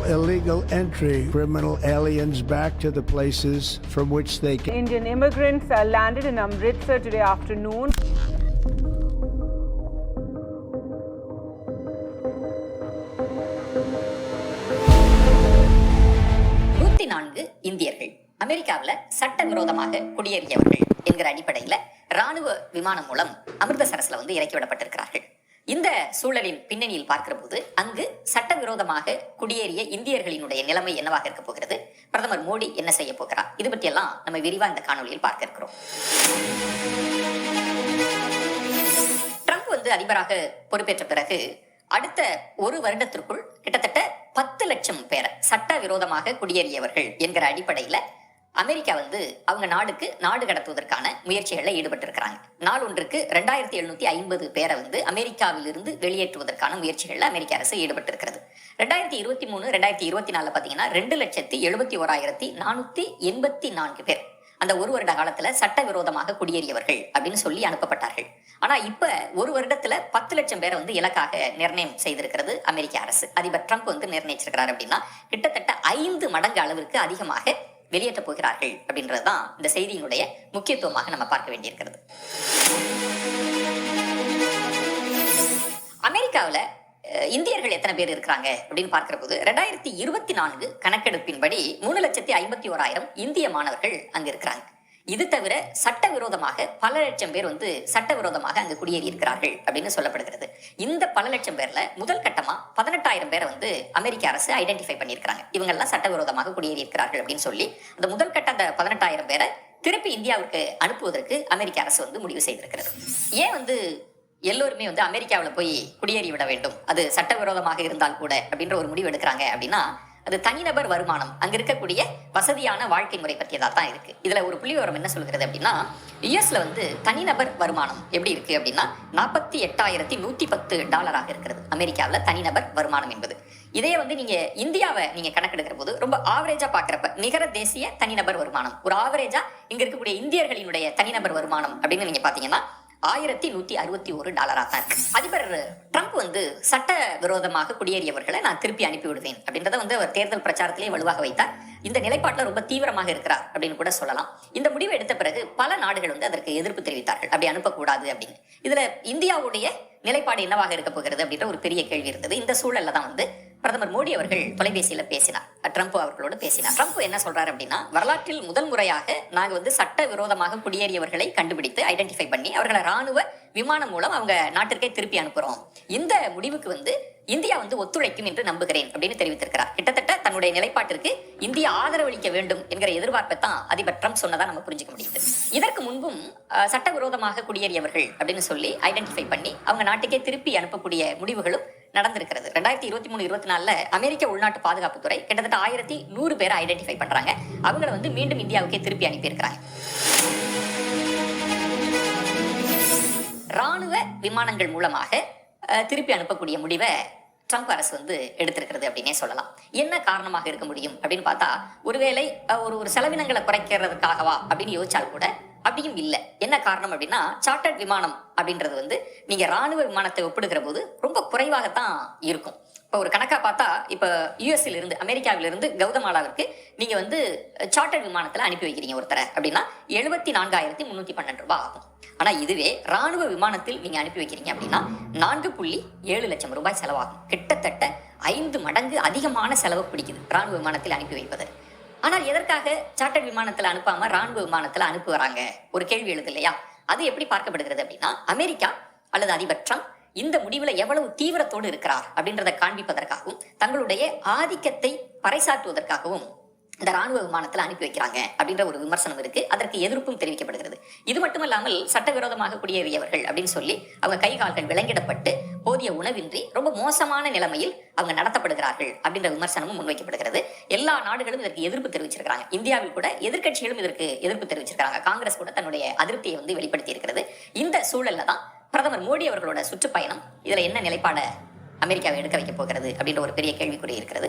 all illegal entry criminal aliens back to the places from which they came. Indian immigrants uh, landed in Amritsar today afternoon. நூத்தி நான்கு இந்தியர்கள் அமெரிக்காவில் சட்டவிரோதமாக குடியேறியவர்கள் என்கிற அடிப்படையில் ராணுவ விமானம் மூலம் அமிர்தசரஸ்ல வந்து இறக்கி விடப்பட்டிருக்கிறார்கள் இந்த சூழலின் பின்னணியில் பார்க்கிற போது அங்கு சட்டவிரோதமாக குடியேறிய இந்தியர்களினுடைய நிலைமை என்னவாக இருக்க போகிறது? பிரதமர் மோடி என்ன செய்ய போகிறார்? இது பற்றியெல்லாம் நம்ம விரிவா இந்த காணொலியில் பார்க்க இருக்கிறோம். ட்ரம்ப் வந்து அதிபராக பொறுப்பேற்ற பிறகு அடுத்த ஒரு வருடத்திற்குள் கிட்டத்தட்ட பத்து லட்சம் பேரை சட்டவிரோதமாக குடியேறியவர்கள் என்கிற அடிப்படையில அமெரிக்கா வந்து அவங்க நாடுக்கு நாடு கடத்துவதற்கான முயற்சிகளில் ஈடுபட்டிருக்கிறாங்க. நாள் ஒன்றுக்கு ரெண்டாயிரத்தி எழுநூத்தி ஐம்பது பேரை வந்து அமெரிக்காவிலிருந்து வெளியேற்றுவதற்கான முயற்சிகளில் அமெரிக்க அரசு ஈடுபட்டிருக்கிறது. ரெண்டாயிரத்தி இருபத்தி மூணு ரெண்டாயிரத்தி இருபத்தி நாலு பாத்தீங்கன்னா ரெண்டு லட்சத்தி எழுபத்தி ஓராயிரத்தி நானூத்தி எண்பத்தி நான்கு பேர் அந்த ஒரு வருட காலத்துல சட்டவிரோதமாக குடியேறியவர்கள் அப்படின்னு சொல்லி அனுப்பப்பட்டார்கள். ஆனா இப்ப ஒரு வருடத்துல பத்து லட்சம் பேரை வந்து இலக்காக நிர்ணயம் செய்திருக்கிறது அமெரிக்க அரசு. அதிபர் ட்ரம்ப் வந்து நிர்ணயிச்சிருக்கிறார் அப்படின்னா கிட்டத்தட்ட ஐந்து மடங்கு அளவிற்கு அதிகமாக வெளியேற்ற போகிறார்கள் அப்படின்றதுதான் இந்த செய்தியினுடைய முக்கியத்துவமாக நம்ம பார்க்க வேண்டியிருக்கிறது. அமெரிக்காவில் இந்தியர்கள் எத்தனை பேர் இருக்கிறாங்க அப்படின்னு பார்க்கிற போது ரெண்டாயிரத்தி இருபத்தி நான்கு கணக்கெடுப்பின்படி மூணு லட்சத்தி ஐம்பத்தி ஓராயிரம் இந்திய மாணவர்கள் அங்க இருக்கிறாங்க. இது தவிர சட்டவிரோதமாக பல லட்சம் பேர் வந்து சட்டவிரோதமாக அங்கு குடியேறி இருக்கிறார்கள் அப்படின்னு சொல்லப்படுகிறது. இந்த பல லட்சம் பேர்ல முதல் கட்டமா பதினெட்டாயிரம் பேரை வந்து அமெரிக்க அரசு ஐடென்டிஃபை பண்ணியிருக்கிறாங்க. இவங்கெல்லாம் சட்டவிரோதமாக குடியேறி இருக்கிறார்கள் அப்படின்னு சொல்லி அந்த முதல் கட்ட அந்த பதினெட்டாயிரம் பேரை திருப்பி இந்தியாவுக்கு அனுப்புவதற்கு அமெரிக்க அரசு வந்து முடிவு செய்திருக்கிறது. ஏன் வந்து எல்லோருமே வந்து அமெரிக்காவில் போய் குடியேறி விட வேண்டும்? அது சட்டவிரோதமாக இருந்தால் கூட அப்படின்ற ஒரு முடிவு எடுக்கிறாங்க அப்படின்னா அது தனிநபர் வருமானம். அங்க இருக்கக்கூடிய வசதியான வாழ்க்கை முறை பற்றியதா தான் இருக்கு. இதுல ஒரு புள்ளி விவரம் என்ன சொல்கிறது அப்படின்னா யுஎஸ்ல வந்து தனிநபர் வருமானம் எப்படி இருக்கு அப்படின்னா நாற்பத்தி எட்டாயிரத்தி நூத்தி பத்து டாலராக இருக்கிறது. அமெரிக்காவில் தனிநபர் வருமானம் என்பது. இதே வந்து நீங்க இந்தியாவை நீங்க கணக்கெடுக்கிற போது ரொம்ப ஆவரேஜா பாக்குறப்ப நிகர தேசிய தனிநபர் வருமானம். ஒரு ஆவரேஜா இங்க இருக்கக்கூடிய இந்தியர்களினுடைய தனிநபர் வருமானம் அப்படின்னு நீங்க பாத்தீங்கன்னா ஆயிரத்தி நூத்தி அறுபத்தி ஒரு டாலரா தான் இருக்கு. அதிபர் ட்ரம்ப் வந்து சட்ட விரோதமாக குடியேறியவர்களை நான் திருப்பி அனுப்பி விடுவேன் அப்படின்றத வந்து அவர் தேர்தல் பிரச்சாரத்திலேயே வலுவாக வைத்தார். இந்த நிலைப்பாட்டில் ரொம்ப தீவிரமாக இருக்கிறார் அப்படின்னு கூட சொல்லலாம். இந்த முடிவை எடுத்த பிறகு பல நாடுகள் வந்து அதற்கு எதிர்ப்பு தெரிவித்தார்கள். அப்படி அனுப்பக்கூடாது அப்படின்னு. இதுல இந்தியாவுடைய நிலைப்பாடு என்னவாக இருக்க போகிறது அப்படின்ற ஒரு பெரிய கேள்வி இருந்தது. இந்த சூழல்ல தான் வந்து பிரதமர் மோடி அவர்கள் தொலைபேசியில பேசினார். ட்ரம்ப் அவர்களோடு பேசினார். ட்ரம்ப் என்ன சொல்றாரு அப்படின்னா வரலாற்றில் முதல் முறையாக நாங்க வந்து சட்ட விரோதமாக குடியேறியவர்களை கண்டுபிடித்து ஐடென்டிஃபை பண்ணி அவர்களை ராணுவ விமானம் மூலம் அவங்க நாட்டிற்கே திருப்பி அனுப்புறோம். இந்த முடிவுக்கு வந்து இந்தியா வந்து ஒத்துழைக்கும் என்று நம்புகிறேன் அப்படின்னு தெரிவித்திருக்கிறார். கிட்டத்தட்ட தன்னுடைய நிலைப்பாட்டிற்கு இந்தியா ஆதரவளிக்க வேண்டும் என்கிற எதிர்பார்ப்பை தான் அதிபர் ட்ரம்ப் சொன்னதா நம்ம புரிஞ்சுக்க முடியுது. இதற்கு முன்பும் சட்டவிரோதமாக குடியேறியவர்கள் அப்படின்னு சொல்லி ஐடென்டிஃபை பண்ணி அவங்க நாட்டுக்கே திருப்பி அனுப்பக்கூடிய முடிவுகளும் நடந்திருக்கிறது. ரெண்டாயிரத்தி இருபத்தி மூணு இருபத்தி நாலுல அமெரிக்க உள்நாட்டு பாதுகாப்புத்துறை கிட்டத்தட்ட ஆயிரத்தி நூறு பேரை ஐடென்டிஃபை பண்றாங்க. அவங்களை வந்து மீண்டும் இந்தியாவுக்கே திருப்பி அனுப்பியிருக்கிறாங்க. ராணுவ விமானங்கள் மூலமாக திருப்பி அனுப்பக்கூடிய முடிவை ட்ரம்ப் அரசு வந்து எடுத்திருக்கிறது அப்படின்னே சொல்லலாம். என்ன காரணமாக இருக்க முடியும் அப்படின்னு பார்த்தா ஒருவேளை ஒரு ஒரு செலவினங்களை குறைக்கிறதுக்காகவா அப்படின்னு யோசிச்சால் கூட அப்படியும் இல்லை. என்ன காரணம் அப்படின்னா சார்ட்டர்ட் விமானம் அப்படின்றது வந்து நீங்க ராணுவ விமானத்தை ஒப்பிடுகிற போது ரொம்ப குறைவாகத்தான் இருக்கும். இப்போ ஒரு கணக்கா பார்த்தா இப்போ யூஎஸ்ல இருந்து அமெரிக்காவில இருந்து கௌதமாலாவிற்கு நீங்க வந்து சார்ட்டர் விமானத்துல அனுப்பி வைக்கிறீங்க ஒருத்தரை அப்படின்னா எழுபத்தி நான்காயிரத்தி முன்னூத்தி பன்னெண்டு ரூபாய் ஆகும். ஆனா இதுவே ராணுவ விமானத்தில் நீங்க அனுப்பி வைக்கிறீங்க அப்படின்னா நான்கு புள்ளி ஏழு லட்சம் ரூபாய் செலவாகும். கிட்டத்தட்ட ஐந்து மடங்கு அதிகமான செலவு பிடிக்குது ராணுவ விமானத்தில் அனுப்பி வைப்பது. ஆனால் எதற்காக சார்ட்டர் விமானத்துல அனுப்பாம ராணுவ விமானத்துல அனுப்புறாங்க? ஒரு கேள்வி எழுது இல்லையா? அது எப்படி பார்க்கப்படுகிறது அப்படின்னா அமெரிக்கா அல்லது அதிபர் ட்ரம்ப் இந்த முடிவுல எவ்வளவு தீவிரத்தோடு இருக்கிறார் அப்படின்றத காண்பிப்பதற்காகவும் தங்களுடைய ஆதிக்கத்தை பறைசாற்றுவதற்காகவும் இந்த ராணுவ விமானத்துல அனுப்பி வைக்கிறாங்க அப்படின்ற ஒரு விமர்சனம் இருக்கு. அதற்கு எதிர்ப்பும் தெரிவிக்கப்படுகிறது. இது மட்டுமல்லாமல் சட்டவிரோதமாக குடியேறியவர்கள் அப்படின்னு சொல்லி அவங்க கை கால்கள் விலங்கிடப்பட்டு போதிய உணவின்றி ரொம்ப மோசமான நிலைமையில் அவங்க நடத்தப்படுகிறார்கள் அப்படின்ற விமர்சனமும் முன்வைக்கப்படுகிறது. எல்லா நாடுகளும் இதற்கு எதிர்ப்பு தெரிவிச்சிருக்காங்க இந்தியாவில் கூட எதிர்க்கட்சிகளும் இதற்கு எதிர்ப்பு தெரிவிச்சிருக்காங்க காங்கிரஸ் கூட தன்னுடைய அதிருப்தியை வந்து வெளிப்படுத்தி இருக்கிறது. இந்த சூழல்ல தான் பிரதமர் மோடி அவர்களோட சுற்றுப்பயணம் இதுல என்ன நிலைப்பாட அமெரிக்காவை எடுக்க வைக்க போகிறது அப்படின்ற ஒரு பெரிய கேள்விக்குறி இருக்கிறது.